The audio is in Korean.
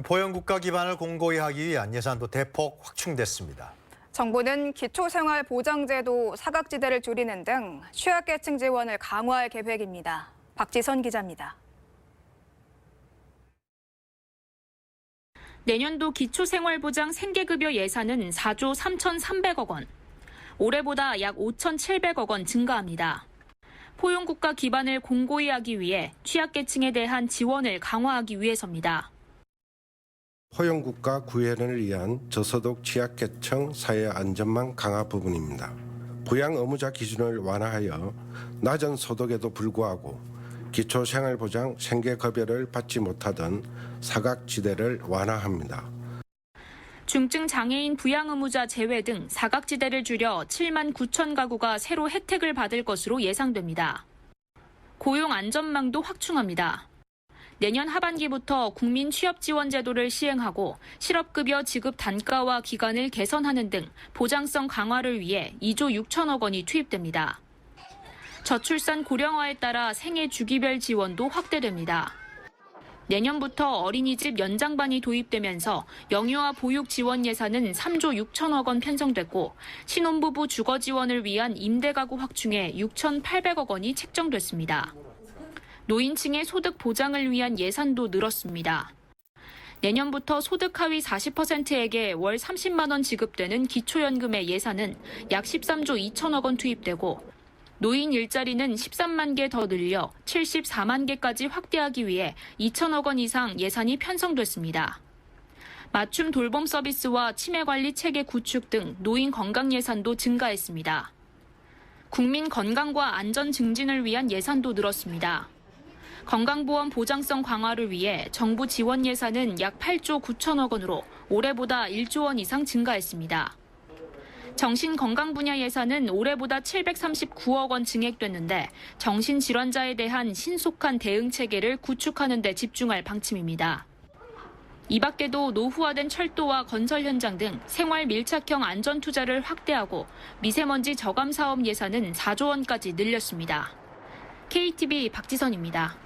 보형국가 기반을 공고히 하기 위한 예산도 대폭 확충됐습니다. 정부는 기초생활보장제도 사각지대를 줄이는 등 취약계층 지원을 강화할 계획입니다. 박지선 기자입니다. 내년도 기초생활보장 생계급여 예산은 4조 3,300억 원, 올해보다 약 5,700억 원 증가합니다. 포용국가 기반을 공고히 하기 위해 취약계층에 대한 지원을 강화하기 위해서입니다. 포용국가 구현을 위한 저소득 취약계층 사회 안전망 강화 부분입니다. 부양 의무자 기준을 완화하여 낮은 소득에도 불구하고 기초생활보장 생계급여를 받지 못하던 사각지대를 완화합니다. 중증 장애인 부양 의무자 제외 등 사각지대를 줄여 7만 9천 가구가 새로 혜택을 받을 것으로 예상됩니다. 고용 안전망도 확충합니다. 내년 하반기부터 국민 취업 지원 제도를 시행하고 실업급여 지급 단가와 기간을 개선하는 등 보장성 강화를 위해 2조 6천억 원이 투입됩니다. 저출산 고령화에 따라 생애 주기별 지원도 확대됩니다. 내년부터 어린이집 연장반이 도입되면서 영유아 보육 지원 예산은 3조 6천억 원 편성됐고 신혼부부 주거 지원을 위한 임대가구 확충에 6,800억 원이 책정됐습니다. 노인층의 소득 보장을 위한 예산도 늘었습니다. 내년부터 소득 하위 40%에게 월 30만 원 지급되는 기초연금의 예산은 약 13조 2천억 원 투입되고 노인 일자리는 13만 개 더 늘려 74만 개까지 확대하기 위해 2천억 원 이상 예산이 편성됐습니다. 맞춤 돌봄 서비스와 치매 관리 체계 구축 등 노인 건강 예산도 증가했습니다. 국민 건강과 안전 증진을 위한 예산도 늘었습니다. 건강보험 보장성 강화를 위해 정부 지원 예산은 약 8조 9천억 원으로 올해보다 1조 원 이상 증가했습니다. 정신건강 분야 예산은 올해보다 739억 원 증액됐는데 정신질환자에 대한 신속한 대응 체계를 구축하는 데 집중할 방침입니다. 이 밖에도 노후화된 철도와 건설 현장 등 생활 밀착형 안전 투자를 확대하고 미세먼지 저감 사업 예산은 4조 원까지 늘렸습니다. KTV 박지선입니다.